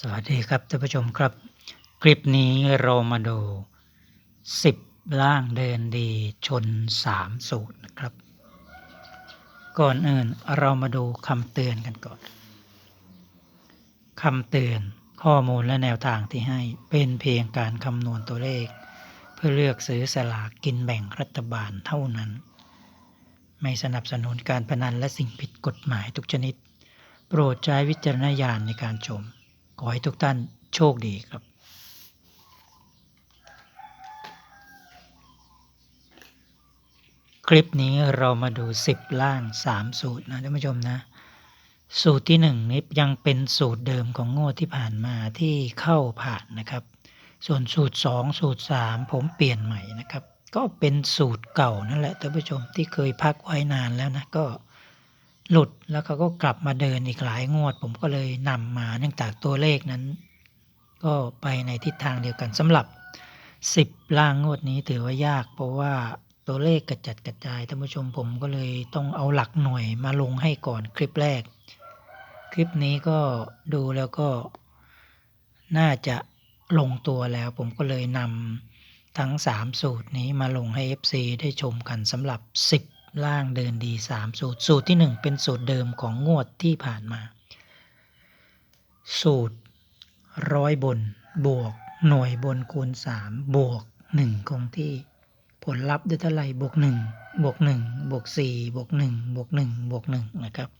สวัสดีครับท่านผู้ชมครับ คลิปนี้เรามาดู 10 ล่างเดินดีชน 3 สูตรนะครับ ก่อนอื่นเรามาดูคำเตือนกันก่อนคำเตือนข้อมูลและแนวทางที่ให้เป็นเพียงการคำนวณตัวเลข เพื่อเลือกซื้อสลากกินแบ่งรัฐบาลเท่านั้น ไม่สนับสนุนการพนันและสิ่งผิดกฎหมายทุกชนิด โปรดใช้วิจารณญาณในการชม ขอให้ทุกท่านโชคดีครับคลิปนี้เรามาดู 10 ล่าง 3 สูตรนะท่านผู้ชมนะ สูตรที่ 1 นี้ยังเป็นสูตรเดิมของงวดที่ผ่านมาที่เข้าผ่านนะครับ ส่วนสูตร 2 สูตร 3 ผมเปลี่ยนใหม่นะครับ ก็เป็นสูตรเก่านั่นแหละท่านผู้ชมที่เคยพักไว้นานแล้วนะ ก็ หลุดแล้วเขาก็กลับมาเดินอีกหลายงวด ผมก็เลยนำมาเนื่องจากตัวเลขนั้น ก็ไปในทิศทางเดียวกันสำหรับ 10 ล่างงวดนี้ถือว่ายาก เพราะว่าตัวเลขกระจัดกระจายท่านผู้ชมผมก็เลยต้องเอาหลักหน่วยมาลงให้ก่อนคลิปแรก คลิปนี้ก็ดูแล้วก็น่าจะลงตัวแล้วผมก็เลยนำทั้ง 3 สูตรนี้มาลงให้ FC ได้ชมกันสำหรับ 10 ล่างเดินดี3สูตร สูตรที่ 1 เป็นสูตรเดิมของงวดที่ผ่านมา สูตรร้อยบนบวกหน่วยบนคูณ 3 บวก 1 คงที่ ผลลัพธ์ได้เท่าไหร่บวก 1 บวก 1 บวก 4 บวก 1 บวก 1 บวก 1 นะครับ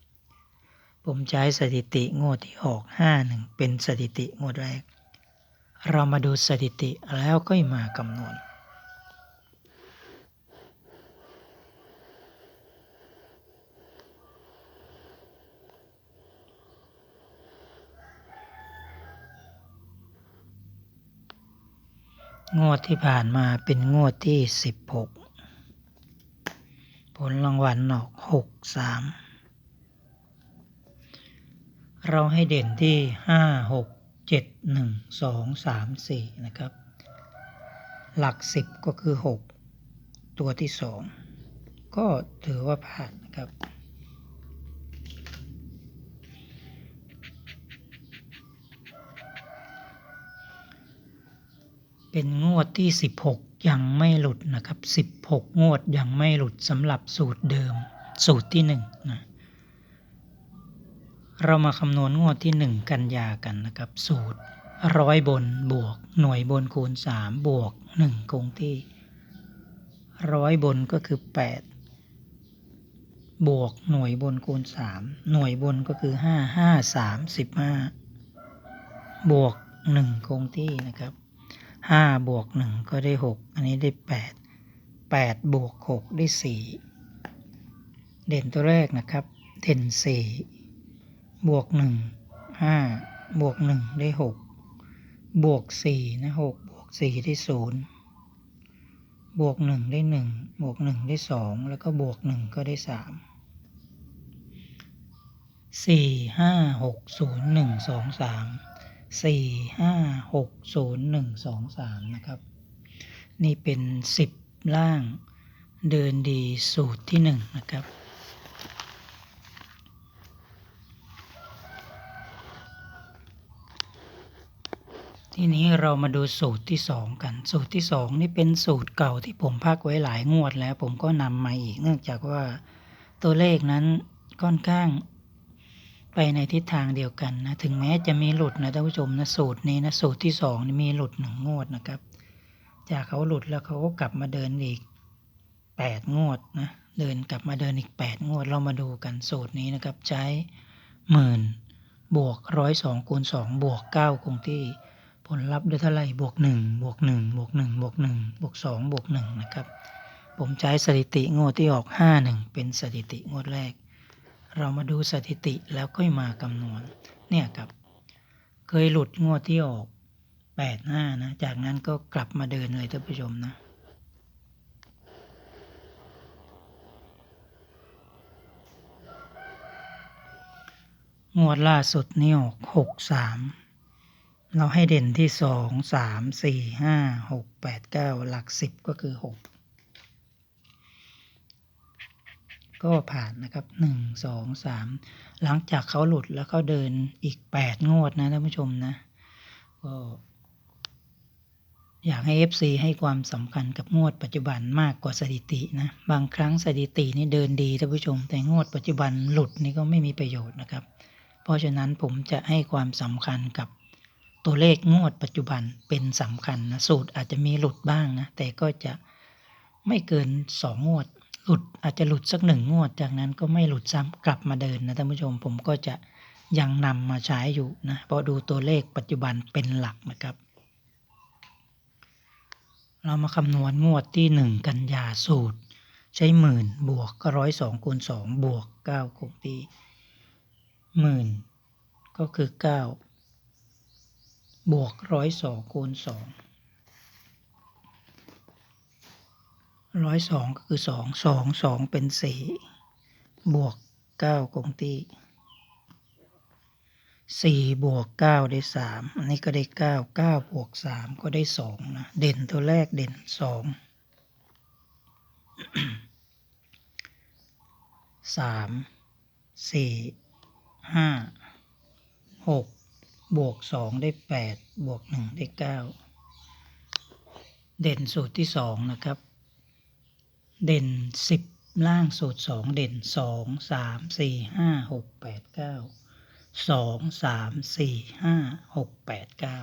ผมใช้สถิติงวดที่ออก 51 เป็นสถิติงวดแรก เรามาดูสถิติแล้วก็มากำนวณ งวดที่ผ่านมาเป็นงวดที่16ผลรางวัลออก63เราให้เด่นที่5 6 7 1 2 3 4นะครับ หลัก10ก็คือ6ตัวที่2ก็ถือว่าผ่านนะครับ เป็นงวดที่ 16 ยังไม่หลุดนะครับ 16 งวดยังไม่หลุดสำหรับสูตรเดิม สูตรที่1นะเรามาคำนวณงวดที่ 1 กันยากันนะครับ สูตรร้อยบนบวก หน่วยบนคูณ 3 บวก 1 คงที่ร้อยบนก็คือ 8 บวกหน่วยบนคูณ 3 หน่วยบนก็คือ 5 5 3 15 บวก 1 คงที่นะครับ ห้าบวกหนึ่งก็ได้หกอันนี้ได้แปดแปดบวกหกได้สี่เด่นตัวแรกนะครับ เด่นสี่บวกหนึ่งห้าบวกหนึ่งได้หกบวกสี่นะหกบวกสี่ได้ศูนย์บวกหนึ่งได้หนึ่งบวกหนึ่งได้สองแล้วก็บวกหนึ่งก็ได้สามสี่ห้าหกศูนย์หนึ่งสองสาม สี่ห้าหกศูนย์หนึ่งสองสามนะครับ นี่เป็นสิบล่างเดินดีสูตรที่หนึ่งนะครับ ทีนี้เรามาดูสูตรที่สองกัน สูตรที่สองนี่เป็นสูตรเก่าที่ผมพักไว้หลายงวดแล้ว ผมก็นำมาอีกเนื่องจากว่าตัวเลขนั้นค่อนข้าง ไปในทิศทางเดียวกันนะถึงแม้จะมีหลุดนะท่านผู้ชมนะสูตรนี้นะสูตรที่สองนี่มีหลุดหนึ่งงวดนะครับ จากเขาหลุดแล้วเขาก็กลับมาเดินอีกแปดงวดนะเดินกลับมาเดินอีกแปดงวดเรามาดูกันสูตรนี้นะครับใช้หมื่นบวกร้อยสองคูณสองบวกเก้าคงที่ผลลัพธ์ได้เท่าไหร่บวกหนึ่งบวกหนึ่งบวกหนึ่งบวกหนึ่งบวกสองบวกหนึ่งนะครับ ผมใช้สถิติงวดที่ออกห้าหนึ่งเป็นสถิติงวดแรก เรามาดูสถิติแล้วก็มาคำนวณ เนี่ยครับ เคยหลุดงวดที่ออกแปดห้านะ จากนั้นก็กลับมาเดินเลยท่านผู้ชมนะ งวดล่าสุดนี่ออกหกสามเราให้เด่นที่สองสามสี่ห้าหกแปดเก้าหลักสิบก็คือหก ก็ผ่านนะครับหนึ่งสองสามหลังจากเขาหลุดแล้วเขาเดินอีกแปดงวดนะท่านผู้ชมนะ ก็ อยากให้ FC ให้ความสำคัญกับงวดปัจจุบันมากกว่าสถิตินะ บางครั้งสถิตินี่เดินดีท่านผู้ชม แต่งวดปัจจุบันหลุดนี่ก็ไม่มีประโยชน์นะครับ เพราะฉะนั้นผมจะให้ความสำคัญกับตัวเลขงวดปัจจุบันเป็นสำคัญนะสูตรอาจจะมีหลุดบ้างนะ แต่ก็จะไม่เกินสองงวด หลุดอาจจะหลุดสักหนึ่งงวด จากนั้นก็ไม่หลุดซ้ำกลับมาเดินนะท่านผู้ชมผมก็จะยังนำมาใช้อยู่นะเพราะดูตัวเลขปัจจุบันเป็นหลักนะครับ เรามาคำนวณงวดที่หนึ่งกันยาสูตร ใช้หมื่นบวกก็ร้อยสองคูณสองบวกเก้าคงที่หมื่นก็คือเก้าบวกร้อยสองคูณสอง ร้อยสองก็คือสองสองสองเป็นสี่บวกเก้าคงที่สี่บวกเก้าได้สามอันนี้ก็ได้เก้าเก้าบวกสามก็ได้สองนะเด่นตัวแรกเด่นสองสามสี่ห้าหกบวกสองได้แปดบวกหนึ่งได้เก้าเด่นสูตรที่สองนะครับ เด่นสิบล่างสูตรสองเด่นสองสามสี่ห้าหกแปดเก้าสองสามสี่ห้าหกแปดเก้า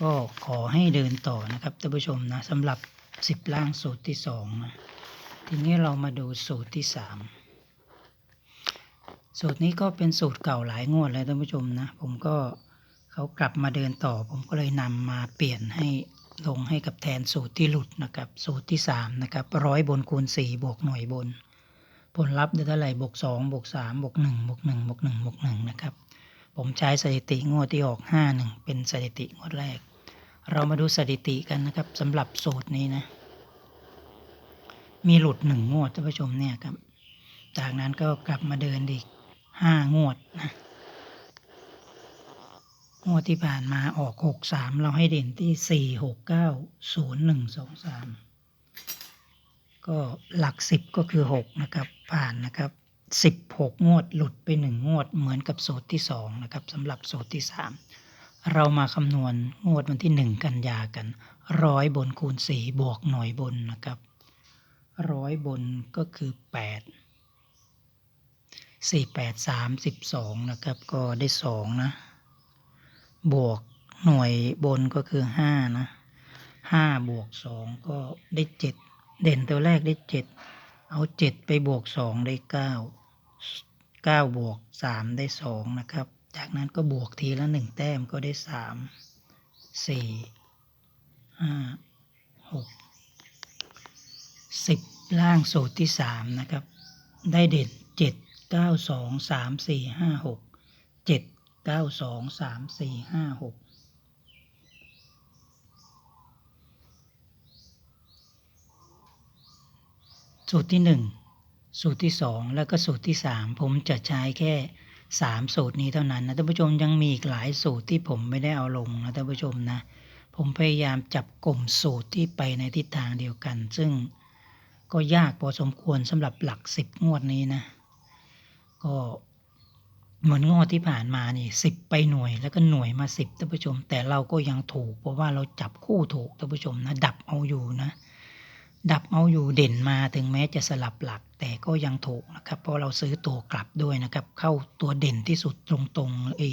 ก็ขอให้เดินต่อนะครับท่านผู้ชมนะสำหรับสิบล่างสูตรที่สองนะทีนี้เรามาดูสูตรที่สามสูตรนี้ก็เป็นสูตรเก่าหลายงวดแล้วท่านผู้ชมนะ ผมก็เขากลับมาเดินต่อ ผมก็เลยนำมาเปลี่ยนให้ ลงให้กับแทนสูตรที่หลุดนะครับสูตรที่สามนะครับร้อยบนคูณสี่บวกหน่วยบน ผลลัพธ์ได้เท่าไหร่บวกสองบวกสามบวกหนึ่งบวกหนึ่งบวกหนึ่งบวกหนึ่งนะครับผมใช้สถิติงวดที่ออกห้าหนึ่งเป็นสถิติงวดแรก เรามาดูสถิติกันนะครับสำหรับสูตรนี้นะ มีหลุดหนึ่งงวดท่านผู้ชมเนี่ยครับ จากนั้นก็กลับมาเดินอีกห้างวดนะ งวดที่ผ่านมาออกหกสามเราให้เด่นที่สี่หกเก้าศูนย์หนึ่งสองสามก็หลักสิบก็คือหกนะครับ ผ่านนะครับสิบหกงวดหลุดไปหนึ่งงวดเหมือนกับสูตรที่สองนะครับสำหรับสูตรที่สามเรามาคำนวณงวดวันที่หนึ่งกันยากันร้อยบนคูณสี่บวกหน่วยบนนะครับร้อยบนก็คือแปดสี่แปดสามสิบสองนะครับก็ได้สองนะ บวกหน่วยบนก็คือห้านะห้าบวกสองก็ได้เจ็ดเด่นตัวแรกได้เจ็ดเอาเจ็ดไปบวกสองได้เก้าเก้าบวกสามได้สองนะครับ จากนั้นก็บวกทีละหนึ่งแต้มก็ได้สามสี่ห้าหกสิบล่างสูตรที่สามนะครับ ได้เด่นเจ็ดเก้าสองสามสี่ห้าหกเจ็ด เก้าสองสามสี่ห้าหกสูตรที่หนึ่งสูตรที่สองแล้วก็สูตรที่สามผมจะใช้แค่สามสูตรนี้เท่านั้นนะท่านผู้ชมยังมีอีกหลายสูตรที่ผมไม่ได้เอาลงนะท่านผู้ชมนะ ผมพยายามจับกลุ่มสูตรที่ไปในทิศทางเดียวกัน ซึ่งก็ยากพอสมควรสำหรับหลักสิบงวดนี้นะ ก็ เหมือนงวดที่ผ่านมานี่สิบไปหน่วยแล้วก็หน่วยมาสิบท่านผู้ชม แต่เราก็ยังถูก เพราะว่าเราจับคู่ถูกท่านผู้ชมนะ ดับเอาอยู่นะ ดับเอาอยู่เด่นมาถึงแม้จะสลับหลัก แต่ก็ยังถูกนะครับ เพราะเราซื้อตัวกลับด้วยนะครับ เข้าตัวเด่นที่สุดตรงๆไอ้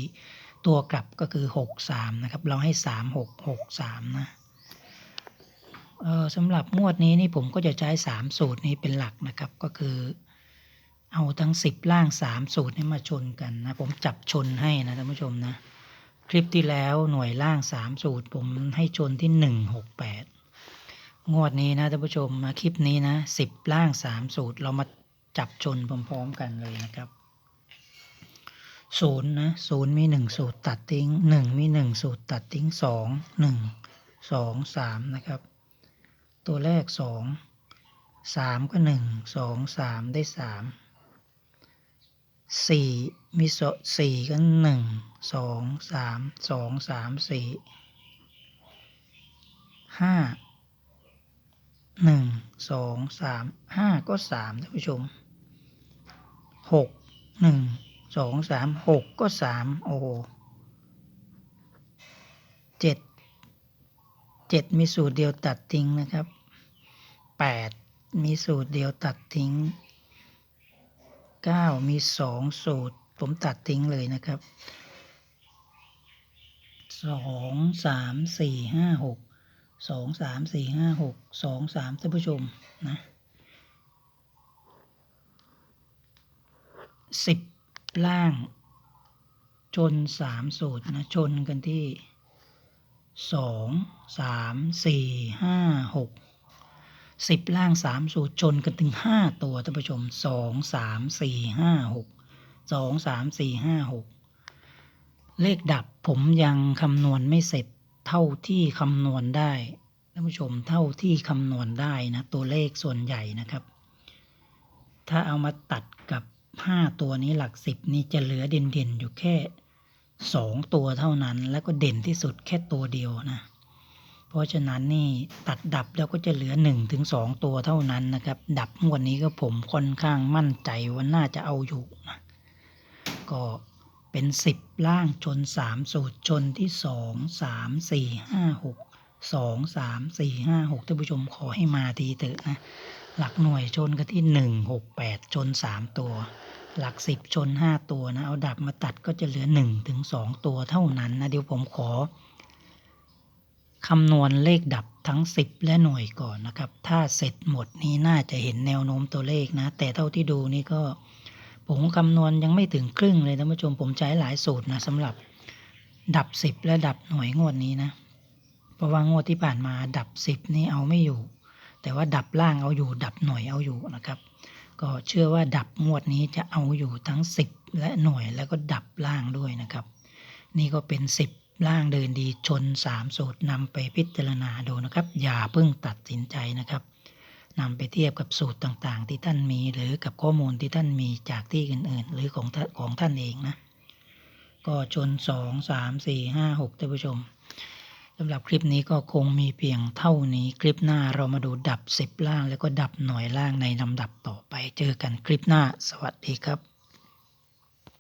ตัวกลับก็คือหกสามนะครับ เราให้สามหกหกสามนะเออสำหรับงวดนี้นี่ผมก็จะใช้สามสูตรนี้เป็นหลักนะครับก็คือ เอาทั้งสิบล่างสามสูตรนี้มาชนกันนะผมจับชนให้นะท่านผู้ชมนะ คลิปที่แล้วหน่วยล่างสามสูตร ผมให้ชนที่หนึ่งหกแปดงวดนี้นะท่านผู้ชมมาคลิปนี้นะสิบล่างสามสูตร เรามาจับชนพร้อมๆกันเลยนะครับศูนย์นะศูนย์มีหนึ่งสูตรตัดทิ้งหนึ่งมีหนึ่งสูตรตัดทิ้งสองหนึ่งสองสามนะครับ ตัวแรกสองสามก็หนึ่งสองสามได้สาม สี่มีสสี่ก็หนึ่งสองสามสองสามสี่ห้าหนึ่งสองสามห้าก็สามท่านผู้ชมหกหนึ่งสองสามหกก็สามโอ้โหเจ็ดเจ็ดมีสูตรเดียวตัดทิ้งนะครับแปดมีสูตรเดียวตัดทิ้ง เก้ามีสองสูตร ผมตัดทิ้งเลยนะครับสองสามสี่ห้าหกสองสามสี่ห้าหกสองสามท่านผู้ชมนะสิบล่าง ชนสามสูตรนะ ชนกันที่สองสาม สิบล่างสามสูตรชนกันถึงห้าตัวท่านผู้ชมสองสามสี่ห้าหกสองสามสี่ห้าหกเลขดับผมยังคำนวณไม่เสร็จเท่าที่คำนวณได้ท่านผู้ชมเท่าที่คำนวณได้นะ ตัวเลขส่วนใหญ่นะครับ ถ้าเอามาตัดกับห้าตัวนี้หลักสิบนี่จะเหลือเด่นๆอยู่แค่สองตัวเท่านั้น แล้วก็เด่นที่สุดแค่ตัวเดียวนะ ราะฉะนั้นนี่ตัดดับแล้วก็จะเหลือหนึ่งถึงสองตัวเท่านั้นนะครับ ดับงวดนี้ก็ผมค่อนข้างมั่นใจว่าน่าจะเอาอยู่นะก็เป็นสิบล่างชนสามสูตรชนที่สองสามสี่ห้าหกสองสามสี่ห้าหกท่านผู้ชมขอให้มาทีเถอะนะ หลักหน่วยชนกันที่หนึ่งหกแปดชนสามตัว หลักสิบชนห้าตัวนะ เอาดับมาตัดก็จะเหลือหนึ่งถึงสองตัวเท่านั้นนะ เดี๋ยวผมขอ คำนวณเลขดับทั้งสิบและหน่วยก่อนนะครับ ถ้าเสร็จหมดนี้น่าจะเห็นแนวโน้มตัวเลขนะ แต่เท่าที่ดูนี่ก็ ผมคำนวณยังไม่ถึงครึ่งเลยท่านผู้ชมผมใช้หลายสูตรนะสำหรับดับสิบและดับหน่วยงวดนี้นะ เพราะว่างวดที่ผ่านมาดับสิบนี่เอาไม่อยู่ แต่ว่าดับล่างเอาอยู่ ดับหน่วยเอาอยู่นะครับ ก็เชื่อว่าดับงวดนี้จะเอาอยู่ทั้ง 10 และหน่วยแล้วก็ดับล่างด้วยนะครับ นี่ก็เป็น 10 ล่างเดินดีชน3สูตรนำไปพิจารณาดูนะครับ อย่าเพิ่งตัดสินใจนะครับนำไปเทียบกับสูตรต่างๆ ที่ท่านมี หรือกับข้อมูลที่ท่านมีจากที่อื่นๆ หรือของท่านของท่านเองนะ ก็ชน2 3 4 5 6ท่านผู้ชมสำหรับคลิปนี้ก็คงมีเพียงเท่านี้คลิปหน้าเรามาดูดับ10ล่าง แล้วก็ดับหน่วยล่างในลำดับต่อไปเจอกันคลิปหน้า สวัสดีครับ